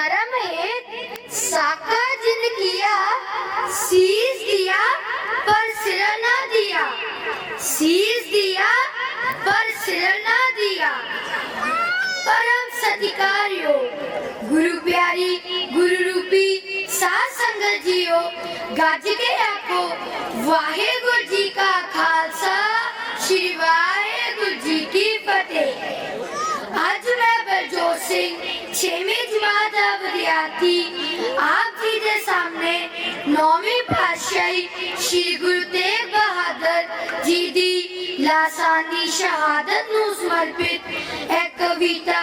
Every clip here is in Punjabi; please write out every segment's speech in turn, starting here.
धर्म हेत साका जिन किया, सीज दिया, पर सिरना दिया। सीज दिया, पर सिरना दिया। परम सतिकार गुरु प्यारी, गुरु रूपी, सात संगत जियो, गाज के आपको वाहे गुरु जी का खालसा, श्री वाहे गुरु जी की फतेह। आज मैं बलजोत सिंह 6ਵੀਂ ਜਮਾਤ ਦਾ ਵਿਦਿਆਰਥੀ, ਆਪ ਜੀ ਦੇ ਸਾਹਮਣੇ 9ਵੀਂ ਪਾਤਸ਼ਾਹੀ ਸ੍ਰੀ ਗੁਰੂ ਤੇਗ ਬਹਾਦਰ ਜੀ ਦੀ ਲਾਸਾਨੀ ਸ਼ਹਾਦਤ ਨੂੰ ਸਮਰਪਿਤ ਇੱਕ ਕਵਿਤਾ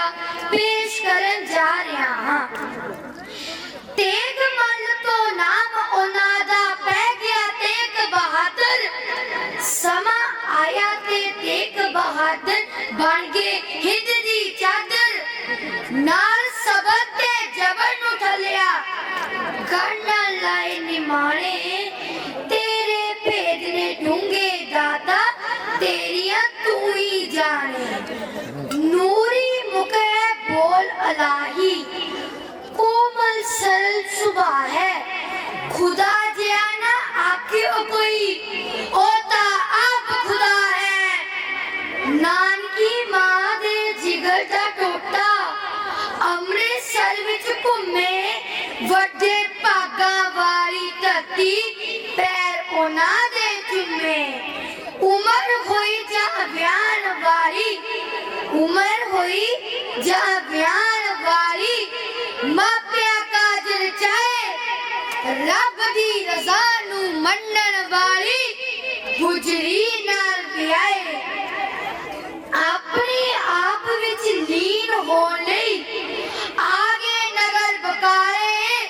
ਪੇਸ਼ ਕਰਨ ਜਾ ਰਿਹਾ ਹਾਂ। ਤੇਗ ਮੱਲ ਤੋਂ ਨਾਮ ਉਹਨਾਂ ਦਾ ਪੈ ਗਿਆ ਤੇਗ ਬਹਾਦਰ। ਸਮਾਂ ਆਇਆ ਤੇ ਤੇਗ ਬਹਾਦਰ ਬਣ ਗਏ ਹਿੰਦ ਦੀ ਚਾਦਰ। ਨਾਲ खुदा जियाना आखियो कोई होता आप खुदा है ਨਾਨਕੀ ਮਾਂ ਦੇ ਜਿਗਰ ਦਾ ਟੋਟਾ ਅੰਮ੍ਰਿਤਸਰ ਵਿੱਚ ਘੁੰਮੇ ਵੱਡੇ ਭਾਗਾਂ ਵਾਲੀ ਧਰਤੀ ਪੈਰ ਉਹਨਾਂ ਦੇ ਚੁੰਮੇ ਉਮਰ ਹੋਈ ਜਾਂ ਬਿਆਨ ਵਾਲੀ ਉਮਰ ਹੋਈ ਜਾਂ ਬਿਆਨ ਮੰਨਣ ਵਾਲੀ ਗੁਜਰੀ ਨਾਲ ਵਿਆਏ ਆਪਣੇ ਆਪ ਵਿੱਚ ਲੀਨ ਹੋਣ ਲਈ ਆਗੇ ਨਗਰ ਬਕਾਏ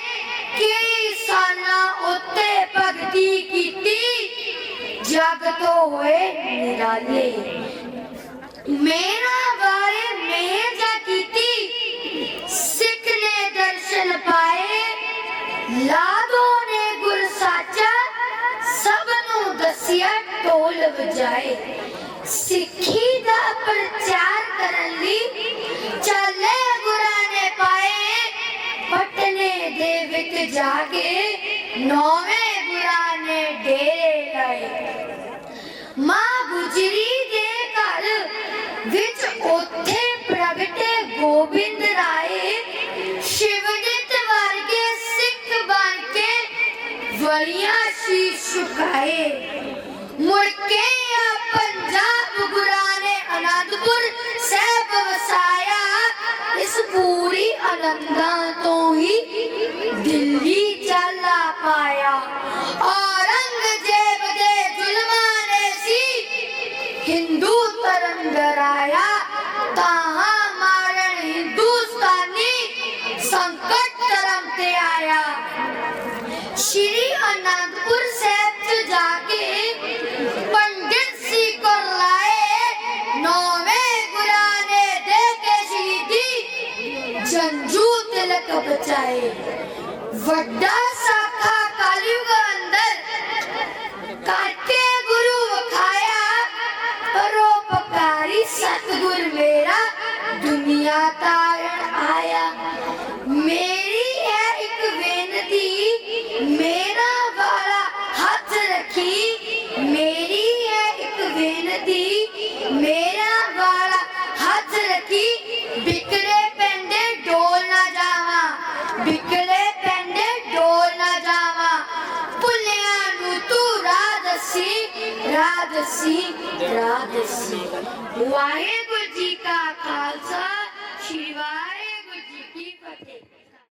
ਕਈ ਸਾਲਾਂ ਉੱਤੇ ਭਗਤੀ ਕੀਤੀ, ਜਗ ਤੋਂ ਹੋਏ ਨਿਰਾਲੇ। ਮੇਰਾ ਬਾਰੇ ਮੇਰ ਜਾ ਕੀਤੀ, ਸਿੱਖ ਨੇ ਦਰਸ਼ਨ ਪਾਏ, ਲਾ ਨੂੰ ਢੋਲ ਵਜਾਏ। ਸਿੱਖੀ ਦਾ ਪ੍ਰਚਾਰ ਕਰਨ ਲਈ ਚੱਲੇ ਗੁਰਾਂ ਨੇ ਪਾਏ। ਪਟਨੇ ਦੇ ਵਿੱਚ ਜਾ ਕੇ ਨੌਵੇਂ ਗੁਰਾਂ ਨੇ ਡੇਰੇ ਲਾਏ। ਮਾਂ ਗੁਜਰੀ ਦੇ ਘਰ ਵਿੱਚ ਉੱਥੇ ਪ੍ਰਗਟੇ ਗੋਬਿੰਦ ਰਾਏ। ਸ਼ਿਵਦਿਤ ਵਰਗੇ ਸਿੱਖ ਬਣ ਕੇ ਵਲੀਆਂ ਸ਼ੀਸ਼ ਝੁਕਾਏ ਮੁੜ ਕੇ ਆ ਪੰਜਾਬ ਗੁਰਾਂ ਨੇ ਅਨੰਦਪੁਰ ਸਾਹਿਬ ਵਸਾਇਆ। ਇਸ ਪੂਰੀ ਆਨੰਦਾਂ ਤੋਂ ਹੀ ਦਿੱਲੀ ਚਾਲਾ ਪਾਇਆ। ਔਰੰਗਜ਼ੇਬ जंजू तिलक बचाए वड्डा साका कलयुग अंदर काटे गुरु खाया परोपकारी सतगुर मेरा, दुनिया तारण आया। मेरी है एक बेनती, मेरा वाला हाथ रखी। मेरी है एक बेनती, मेरा वाला हाथ रखी। ਦੱਸੀ ਰਾਹ ਦੱਸੀ ਵਾਹਿਗੁਰੂ ਜੀ ਕਾ ਖਾਲਸਾ ਸ਼੍ਰੀ ਵਾਹਿਗੁਰੂ